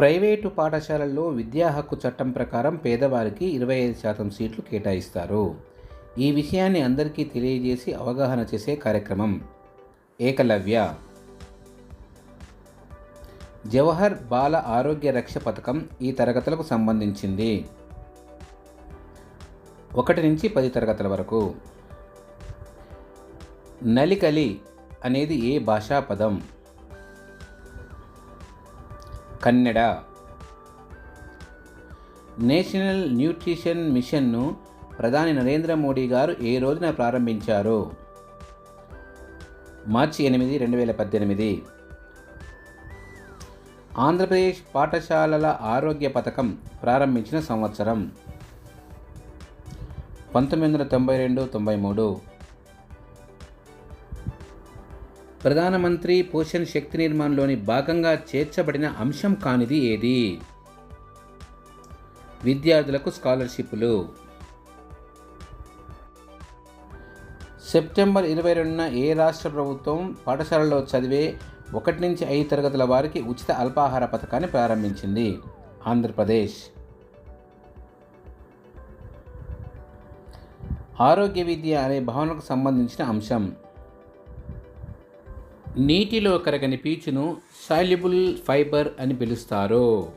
Private పాఠశాలల్లో విద్యా హక్కు చట్టం ప్రకారం పేదవారికి ఇరవై ఐదు శాతం సీట్లు కేటాయిస్తారు. ఈ విషయాన్ని అందరికీ తెలియజేసి అవగాహన చేసే కార్యక్రమం. ఏకలవ్య. జవహర్ బాల ఆరోగ్య రక్ష పథకం ఈ తరగతులకు సంబంధించింది. ఒకటి నుంచి పది తరగతుల వరకు. నలికలి అనేది ఏ భాషా పదం? కన్నడ. నేషనల్ న్యూట్రిషన్ మిషన్ను ప్రధాని నరేంద్ర మోడీ గారు ఏ రోజున ప్రారంభించారు? మార్చి ఎనిమిది రెండు వేల పద్దెనిమిది. ఆంధ్రప్రదేశ్ పాఠశాలల ఆరోగ్య పథకం ప్రారంభించిన సంవత్సరం. పంతొమ్మిది వందల తొంభై రెండు తొంభై మూడు. ప్రధానమంత్రి పోషణ్ శక్తి నిర్మాణంలోని భాగంగా చేర్చబడిన అంశం కానిది ఏది? విద్యార్థులకు స్కాలర్షిప్లు. సెప్టెంబర్ ఇరవై రెండున ఏ రాష్ట్ర ప్రభుత్వం పాఠశాలలో చదివే ఒకటి నుంచి ఐదు తరగతుల వారికి ఉచిత అల్పాహార పథకాన్ని ప్రారంభించింది? ఆంధ్రప్రదేశ్. ఆరోగ్య విద్య అనే భావనకు సంబంధించిన అంశం. నీటిలో కరగని పీచును సాల్యుబుల్ ఫైబర్ అని పిలుస్తారు.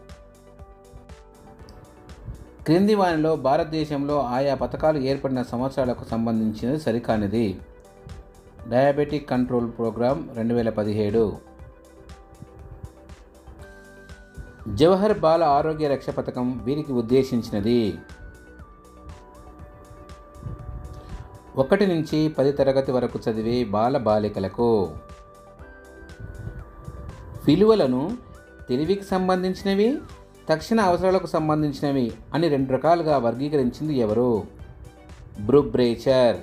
క్రింది వానిలో భారతదేశంలో ఆయా పథకాలు ఏర్పడిన సంవత్సరాలకు సంబంధించినది సరికానిది. డయాబెటిక్ కంట్రోల్ ప్రోగ్రాం రెండు వేల పదిహేడు. జవహర్ బాల ఆరోగ్య రక్ష పథకం వీరికి ఉద్దేశించినది. ఒకటి నుంచి పది తరగతి వరకు చదివే బాల బాలికలకు విలువలను తెలివికి సంబంధించినవి తక్షణ అవసరాలకు సంబంధించినవి అని రెండు రకాలుగా వర్గీకరించింది ఎవరు? బ్రుబ్రేచర్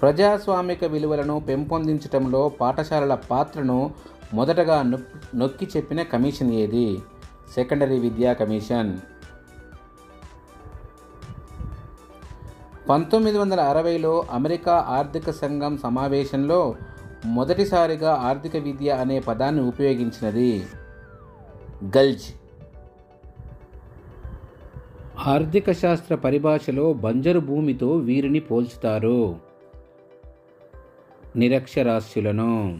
ప్రజాస్వామిక విలువలను పెంపొందించడంలో పాఠశాలల పాత్రను మొదటగా నొక్కి చెప్పిన కమిషన్ ఏది? సెకండరీ విద్యా కమిషన్. పంతొమ్మిది వందల అరవైలో అమెరికా ఆర్థిక సంఘం సమావేశంలో మొదటిసారిగా ఆర్థిక విద్య అనే పదాన్ని ఉపయోగించినది. గల్జ్. ఆర్థిక శాస్త్ర పరిభాషలో బంజరు భూమితో వీరిని పోల్చుతారు. నిరక్షరాస్యులను.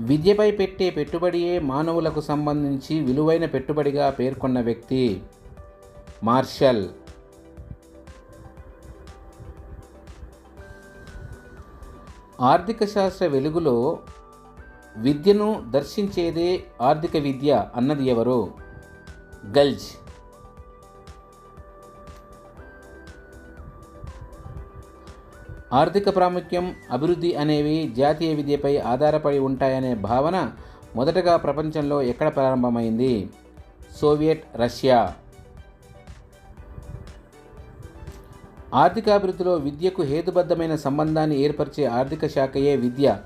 విద్యపై పెట్టే పెట్టుబడియే మానవులకు సంబంధించి విలువైన పెట్టుబడిగా పేర్కొన్న వ్యక్తి మార్షల్. ఆర్థిక శాస్త్ర వెలుగులో విద్యను దర్శించేదే ఆర్థిక విద్య అన్నది ఎవరు? గల్జ్. ఆర్థిక ప్రాముఖ్యం అభివృద్ధి అనేవి జాతీయ విద్యపై ఆధారపడి ఉంటాయనే భావన మొదటగా ప్రపంచంలో ఎక్కడ ప్రారంభమైంది? Soviet Russia. ఆర్థికాభివృద్ధిలో విద్యకు హేతుబద్ధమైన సంబంధాన్ని ఏర్పరిచే ఆర్థిక శాఖయే విద్య.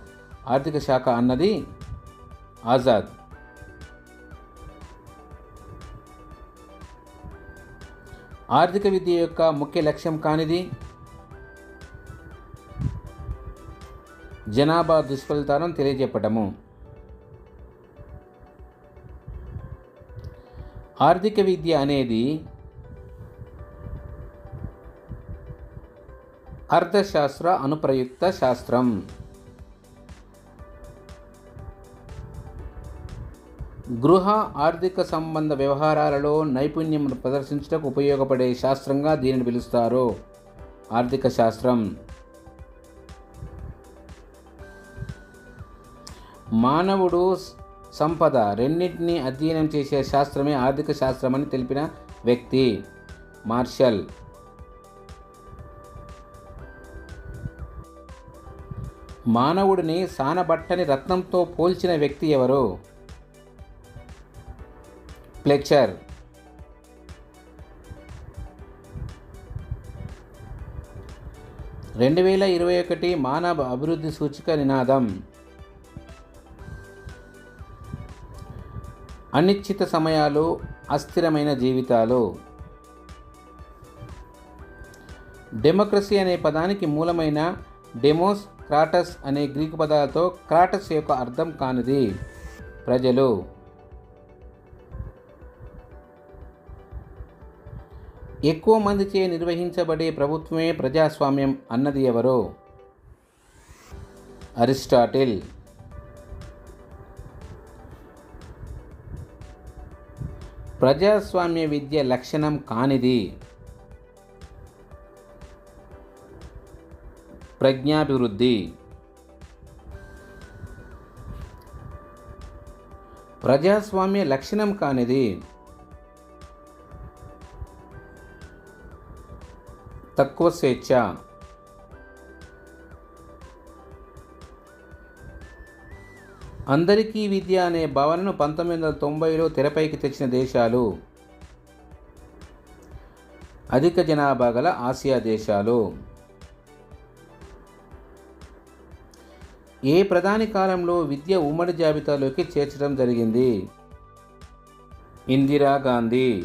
ఆర్థిక శాఖ అన్నది ఆజాద్. ఆర్థిక విద్య యొక్క ముఖ్య లక్ష్యం కానిది? జనాభా దుష్ఫలితాలను తెలియజెప్పటము ఆర్థిక విద్య అనేది అర్థశాస్త్ర అనుప్రయుక్త శాస్త్రం. గృహ ఆర్థిక సంబంధ వ్యవహారాలలో నైపుణ్యం ప్రదర్శించడానికి ఉపయోగపడే శాస్త్రంగా దీనిని పిలుస్తారు. ఆర్థిక శాస్త్రం. మానవుడు సంపద రెండింటినీ అధ్యయనం చేసే శాస్త్రమే ఆర్థిక శాస్త్రమని తెలిపిన వ్యక్తి. మార్షల్. మానవుడిని సానబట్టని రత్నంతో పోల్చిన వ్యక్తి ఎవరు? ఫ్లెక్చర్ రెండు వేల ఇరవై ఒకటి మానవ అభివృద్ధి సూచిక నినాదం. అనిశ్చిత సమయాలు అస్థిరమైన జీవితాలు. డెమోక్రసీ అనే పదానికి మూలమైన డెమోస్ క్రాటస్ అనే గ్రీకు పదాలతో క్రాటస్ యొక్క అర్థం కానిది. ప్రజలు. ఎక్కువ మందిచే నిర్వహించబడే ప్రభుత్వమే ప్రజాస్వామ్యం అన్నది ఎవరు? అరిస్టాటిల్. ప్రజాస్వామ్య విద్య లక్షణం కానిది. ప్రజ్ఞాభివృద్ధి. ప్రజాస్వామ్య లక్షణం కానిది. తక్కువ స్వేచ్ఛ. అందరికీ విద్య అనే భావనను పంతొమ్మిది వందల తొంభైలో తెరపైకి తెచ్చిన దేశాలు అధిక జనాభా గల ఆసియా దేశాలు. ఏ ప్రధాని కాలంలో విద్య ఉమ్మడి జాబితాలోకి చేర్చడం జరిగింది? ఇందిరాగాంధీ